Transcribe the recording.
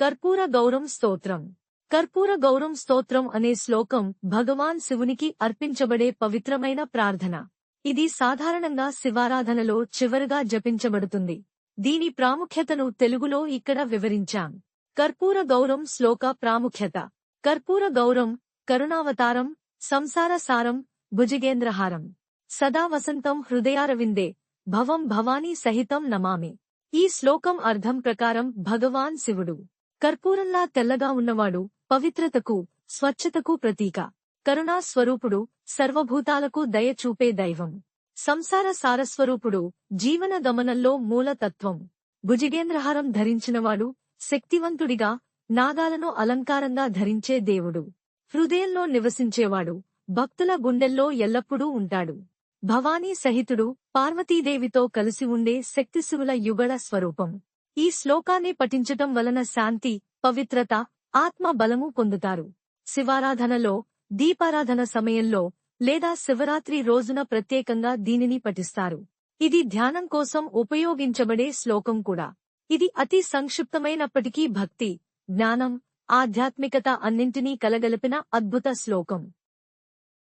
కర్పూర గౌరం స్తోత్రం. కర్పూర గౌరం స్తోత్రం అనే శ్లోకం భగవాన్ శివునికి అర్పించబడే పవిత్రమైన ప్రార్థన. ఇది సాధారణంగా శివారాధనలో చివరగా జపించబడుతుంది. దీని ప్రాముఖ్యతను తెలుగులో ఇక్కడ వివరించాం. కర్పూర గౌరం శ్లోక ప్రాముఖ్యత. కర్పూర గౌరం కరుణావతారం సంసార సారం భుజిగేంద్రహారం. సదా వసంతం హృదయారవిందే భవం భవానీ సహితం నమామి. ఈ శ్లోకం అర్థం ప్రకారం భగవాన్ శివుడు. కర్పూరంలా తెల్లగా ఉన్నవాడు పవిత్రతకు స్వచ్ఛతకు ప్రతీక. కరుణా స్వరూపుడు సర్వభూతాలకు దయ చూపే దైవం. సంసార సారస్వరూపుడు జీవన గమనంలో మూలతత్వం భుజిగేంద్రహారం ధరించినవాడు శక్తివంతుడిగా నాగాలను అలంకారంగా ధరించే దేవుడు. హృదయంలో నివసించేవాడు భక్తుల గుండెల్లో ఎల్లప్పుడూ ఉంటాడు. భవానీ సహితుడు పార్వతీదేవితో కలిసి ఉండే శక్తిశివుల యుగళ స్వరూపం. ఈ శ్లోకాన్ని పఠించటం వలన శాంతి పవిత్రత ఆత్మ బలము పొందుతారు. శివారాధనలో దీపారాధన సమయంలో లేదా శివరాత్రి రోజున ప్రత్యేకంగా దీనిని పఠిస్తారు. ఇది ధ్యానం కోసం ఉపయోగించబడే శ్లోకం కూడా. ఇది అతి సంక్షిప్తమైనప్పటికీ భక్తి జ్ఞానం ఆధ్యాత్మికత అన్నింటినీ కలగలిపిన అద్భుత శ్లోకం.